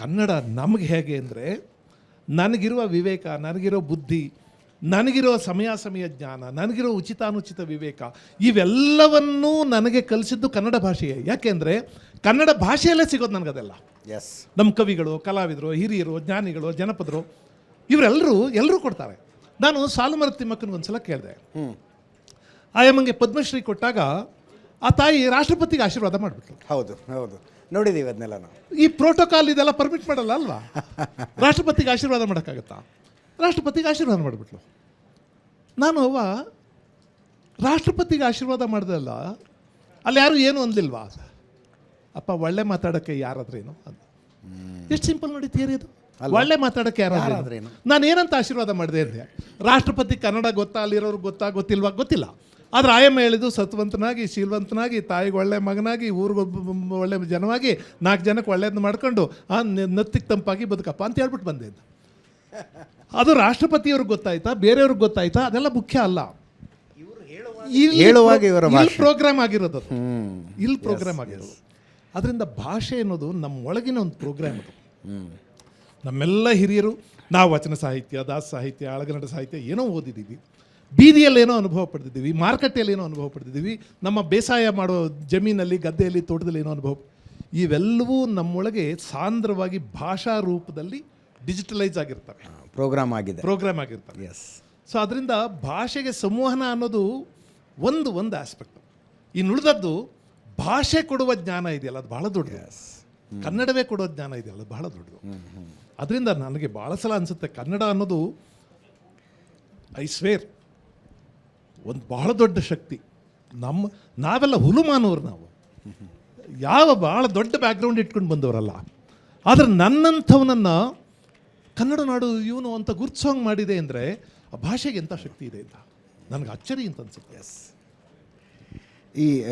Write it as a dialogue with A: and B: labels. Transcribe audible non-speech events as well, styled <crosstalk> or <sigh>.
A: ಕನ್ನಡ ನಮಗೆ ಹೇಗೆ ಅಂದರೆ ನನಗಿರುವ ವಿವೇಕ ನನಗಿರೋ ಬುದ್ಧಿ ನನಗಿರೋ ಸಮಯ ಸಮಯ ಜ್ಞಾನ ನನಗಿರೋ ಉಚಿತಾನುಚಿತ ವಿವೇಕ ಇವೆಲ್ಲವನ್ನೂ ನನಗೆ ಕಲಿಸಿದ್ದು ಕನ್ನಡ ಭಾಷೆಯೇ. ಯಾಕೆಂದರೆ ಕನ್ನಡ ಭಾಷೆಯಲ್ಲೇ ಸಿಗೋದು ನನಗದೆಲ್ಲ.
B: ಎಸ್
A: ನಮ್ಮ ಕವಿಗಳು ಕಲಾವಿದರು ಹಿರಿಯರು ಜ್ಞಾನಿಗಳು ಜನಪದರು ಇವರೆಲ್ಲರೂ ಎಲ್ಲರೂ ಕೊಡ್ತಾರೆ. ನಾನು ಸಾಲುಮರ ತಿಮ್ಮಕ್ಕನಿಗೆ ಒಂದ್ಸಲ ಕೇಳಿದೆ.
B: ಹ್ಞೂ
A: ಆಯಮ್ಮಂಗೆ ಪದ್ಮಶ್ರೀ ಕೊಟ್ಟಾಗ ಆ ತಾಯಿ ರಾಷ್ಟ್ರಪತಿಗೆ ಆಶೀರ್ವಾದ ಮಾಡಿಬಿಟ್ರು.
B: ಹೌದು ಹೌದು. ನೋಡಿದ್ದೀವಿ ಅದನ್ನೆಲ್ಲ ನಾವು.
A: ಈ ಪ್ರೋಟೋಕಾಲ್ ಇದೆಲ್ಲ ಪರ್ಮಿಟ್ ಮಾಡಲ್ಲ ಅಲ್ವಾ? <laughs> ರಾಷ್ಟ್ರಪತಿಗೆ ಆಶೀರ್ವಾದ ಮಾಡೋಕ್ಕಾಗತ್ತಾ? ರಾಷ್ಟ್ರಪತಿಗೆ ಆಶೀರ್ವಾದ ಮಾಡಿಬಿಟ್ಲು. ನಾನು ಅವ್ವ ರಾಷ್ಟ್ರಪತಿಗೆ ಆಶೀರ್ವಾದ ಮಾಡ್ದಲ್ಲ ಅಲ್ಲಿ ಯಾರು ಏನು ಅಂದಿಲ್ವಾ? ಅಪ್ಪ ಒಳ್ಳೆ ಮಾತಾಡೋಕ್ಕೆ ಯಾರಾದ್ರೇನು? ಅಂತ ಎಷ್ಟು ಸಿಂಪಲ್ ನೋಡಿ ಥಿಯರಿ ಅದು? ಒಳ್ಳೆ ಮಾತಾಡೋಕ್ಕೆ ಯಾರಾದ್ರೇನು?
B: ಯಾರಾದ್ರೇನು?
A: ನಾನು ಏನಂತ ಆಶೀರ್ವಾದ ಮಾಡಿದೆ ಅಂದೆ? ರಾಷ್ಟ್ರಪತಿ ಕನ್ನಡ ಗೊತ್ತಾ ಅಲ್ಲಿರೋರು ಗೊತ್ತಾ ಗೊತ್ತಿಲ್ವಾ? ಗೊತ್ತಿಲ್ಲ. ಆದ್ರೆ ಆಯಮ್ಮ ಹೇಳಿದ್ದು ಸತ್ವಂತನಾಗಿ ಶೀಲವಂತನಾಗಿ ತಾಯಿಗೆ ಒಳ್ಳೆ ಮಗನಾಗಿ ಊರಿಗೊಬ್ಬ ಒಳ್ಳೆ ಜನವಾಗಿ ನಾಲ್ಕು ಜನಕ್ಕೆ ಒಳ್ಳೆಯದನ್ನ ಮಾಡ್ಕೊಂಡು ಆ ನತ್ತಿಗೆ ತಂಪಾಗಿ ಬದುಕಪ್ಪ ಅಂತ ಹೇಳ್ಬಿಟ್ಟು ಬಂದೆ ಅಂತ. ಅದು ರಾಷ್ಟ್ರಪತಿಯವ್ರಿಗೆ ಗೊತ್ತಾಯ್ತಾ ಬೇರೆಯವ್ರಿಗೆ ಗೊತ್ತಾಯ್ತಾ? ಅದೆಲ್ಲ ಮುಖ್ಯ ಅಲ್ಲ. ಇಲ್ಲಿ
B: ಹೇಳುವಾಗ ಇವರ
A: ಪ್ರೋಗ್ರಾಮ್ ಆಗಿರೋದು ಇಲ್ಲಿ ಪ್ರೋಗ್ರಾಮ್ ಆಗಿರೋದು. ಅದರಿಂದ ಭಾಷೆ ಅನ್ನೋದು ನಮ್ಮ ಒಳಗಿನ ಒಂದು ಪ್ರೋಗ್ರಾಮ್ ಅದು. ನಮ್ಮೆಲ್ಲ ಹಿರಿಯರು ನಾವು ವಚನ ಸಾಹಿತ್ಯ ದಾಸ ಸಾಹಿತ್ಯ ಆಳಗನಡ ಸಾಹಿತ್ಯ ಏನೋ ಓದಿದ್ದೀವಿ. ಬೀದಿಯಲ್ಲಿ ಏನೋ ಅನುಭವ ಪಡೆದಿದ್ದೀವಿ ಮಾರುಕಟ್ಟೆಯಲ್ಲಿ ಏನೋ ಅನುಭವ ಪಡೆದಿದ್ದೀವಿ ನಮ್ಮ ಬೇಸಾಯ ಮಾಡೋ ಜಮೀನಲ್ಲಿ ಗದ್ದೆಯಲ್ಲಿ ತೋಟದಲ್ಲಿ ಏನೋ ಅನುಭವ ಇವೆಲ್ಲವೂ ನಮ್ಮೊಳಗೆ ಸಾಂದ್ರವಾಗಿ ಭಾಷಾ ರೂಪದಲ್ಲಿ ಡಿಜಿಟಲೈಸ್ ಆಗಿರ್ತವೆ.
B: ಪ್ರೋಗ್ರಾಮ್ ಆಗಿದೆ.
A: ಪ್ರೋಗ್ರಾಮ್ ಆಗಿರ್ತವೆ.
B: ಎಸ್
A: ಸೊ ಅದರಿಂದ ಭಾಷೆಗೆ ಸಂವಹನ ಅನ್ನೋದು ಒಂದು ಒಂದು ಆಸ್ಪೆಕ್ಟ್ ಇನ್ನುಳಿದದ್ದು ಭಾಷೆ ಕೊಡುವ ಜ್ಞಾನ ಇದೆಯಲ್ಲ ಅದು ಬಹಳ ದೊಡ್ಡದು. ಕನ್ನಡವೇ ಕೊಡೋ ಜ್ಞಾನ ಇದೆಯಲ್ಲ ಅದು ಬಹಳ ದೊಡ್ಡದು. ಅದರಿಂದ ನನಗೆ ಭಾಳ ಸಲ ಅನಿಸುತ್ತೆ ಕನ್ನಡ ಅನ್ನೋದು ಐ ಸ್ವೇರ್ ಒಂದು ಬಹಳ ದೊಡ್ಡ ಶಕ್ತಿ. ನಮ್ಮ, ನಾವೆಲ್ಲ ಹುಲುಮಾನವ್ರು ನಾವು. ಯಾವ ಭಾಳ ದೊಡ್ಡ ಬ್ಯಾಕ್ಗ್ರೌಂಡ್ ಇಟ್ಕೊಂಡು ಬಂದವರಲ್ಲ. ಆದರೆ ನನ್ನಂಥವನನ್ನು ಕನ್ನಡ ನಾಡು ಇವನು ಅಂತ ಗುರ್ತಿಸೋಂಗ್ ಮಾಡಿದೆ ಅಂದರೆ ಆ ಭಾಷೆಗೆ ಎಂಥ ಶಕ್ತಿ ಇದೆ ಅಂತ? ನನಗೆ ಅಚ್ಚರಿ ಅಂತ ಅನ್ಸುತ್ತೆ.
B: ಈ